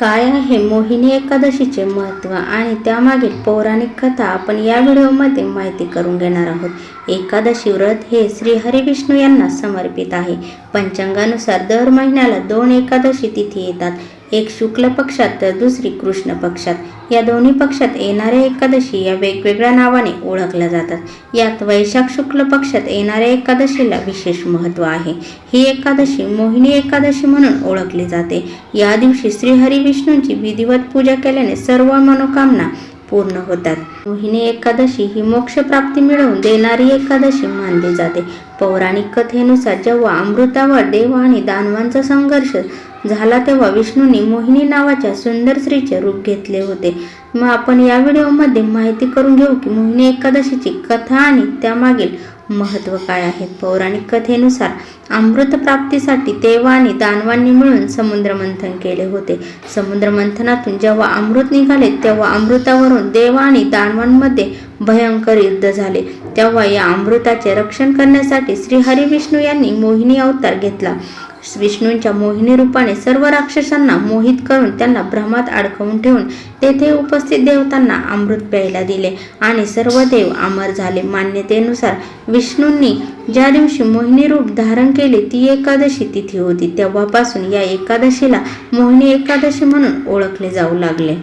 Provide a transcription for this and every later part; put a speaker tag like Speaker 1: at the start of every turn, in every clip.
Speaker 1: काय आहे? मोहिनी एकादशीचे महत्त्व आणि त्यामागील पौराणिक कथा आपण या व्हिडिओमध्ये माहिती करून घेणार आहोत. एकादशी व्रत हे श्री हरिविष्णू यांना समर्पित आहे. पंचांगानुसार दर महिन्याला दोन एकादशी तिथी येतात. एक शुक्ल पक्षात तर दुसरी कृष्ण पक्षात. या दोन्ही पक्षात येणाऱ्या एकादशी या वेगवेगळ्या नावाने ओळखल्या जातात. यात वैशाख शुक्ल पक्षात येणाऱ्या एकादशीला विशेष महत्त्व आहे. ही एकादशी मोहिनी एकादशी म्हणून ओळखली जाते. या दिवशी श्रीहरी विष्णूंची विधिवत पूजा केल्याने सर्व मनोकामना पूर्ण होतात. मोहिनी एकादशी ही मोक्षप्राप्ती मिळवून देणारी एकादशी मानली जाते. पौराणिक कथेनुसार जेव्हा अमृतावर देव आणि दानवांचा संघर्ष झाला तेव्हा विष्णूने मोहिनी नावाच्या सुंदर स्त्रीचे रूप घेतले होते. मग आपण या व्हिडिओमध्ये माहिती करून घेऊ की मोहिनी एकादशीची कथा आणि त्यामागील महत्त्व काय आहे. पौराणिक कथेनुसार अमृत प्राप्तीसाठी देवा आणि दानवांनी मिळून समुद्र मंथन केले होते. समुद्र मंथनातून जेव्हा अमृत निघाले तेव्हा अमृतावरून देवा आणि दानवांमध्ये भयंकर युद्ध झाले. तेव्हा या अमृताचे रक्षण करण्यासाठी श्री हरिविष्णू यांनी मोहिनी अवतार घेतला. विष्णूंच्या मोहिनी रूपाने सर्व राक्षसांना मोहित करून त्यांना भ्रमात अडकवून ठेवून तेथे उपस्थित देवतांना अमृत प्यायला दिले आणि सर्व देव अमर झाले. मान्यतेनुसार विष्णूंनी ज्या दिवशी मोहिनी रूप धारण केले ती एकादशी तिथी होती. तेव्हापासून या एकादशीला मोहिनी एकादशी म्हणून ओळखले जाऊ लागले.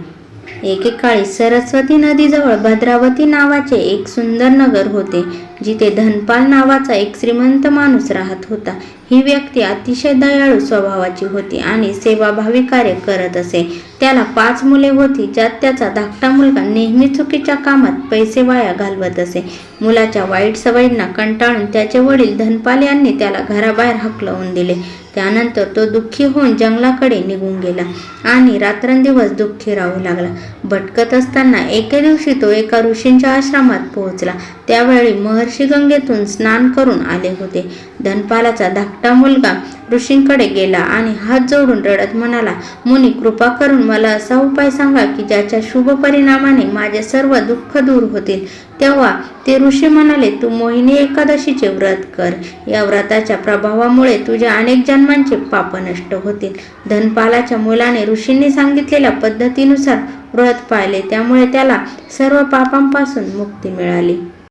Speaker 1: एकेकाळी सरस्वती नदीजवळ भद्रावती नावाचे एक सुंदर नगर होते जिथे धनपाल नावाचा एक श्रीमंत माणूस राहत होता. ही व्यक्ती अतिशय दयाळू स्वभावाची होती आणि सेवाभावी कार्य करत असे. त्याला पाच मुले होती ज्यात त्याचा धाकटा मुलगा नेहमी चुकीच्या कामात पैसे वाया घालवत असे. मुलाच्या वाईट सवयींना कंटाळून त्याचे वडील धनपाल यांनी त्याला घराबाहेर हकलवून दिले. त्यानंतर तो दुःखी होऊन जंगलाकडे निघून गेला आणि रात्रंदिवस दुःखी राहू लागला. भटकत असताना एके दिवशी तो एका ऋषींच्या आश्रमात पोहोचला. त्यावेळी महर्षी गंगेतून स्नान करून आले होते. धनपालाचा धाकटा मुलगा ऋषींकडे गेला आणि हात जोडून रडत म्हणाला मुनी कृपा करून मला असा उपाय सांगा की ज्याच्या शुभ परिणामाने माझे सर्व दुःख दूर होतील तेव्हा ते ऋषी म्हणाले तू मोहिनी एकादशीचे व्रत कर. या व्रताच्या प्रभावामुळे तुझ्या अनेक जन्मांचे पाप नष्ट होतील धनपालाच्या मुलाने ऋषींनी सांगितलेल्या पद्धतीनुसार व्रत पाळले त्यामुळे त्याला सर्व पापांपासून मुक्ती मिळाली.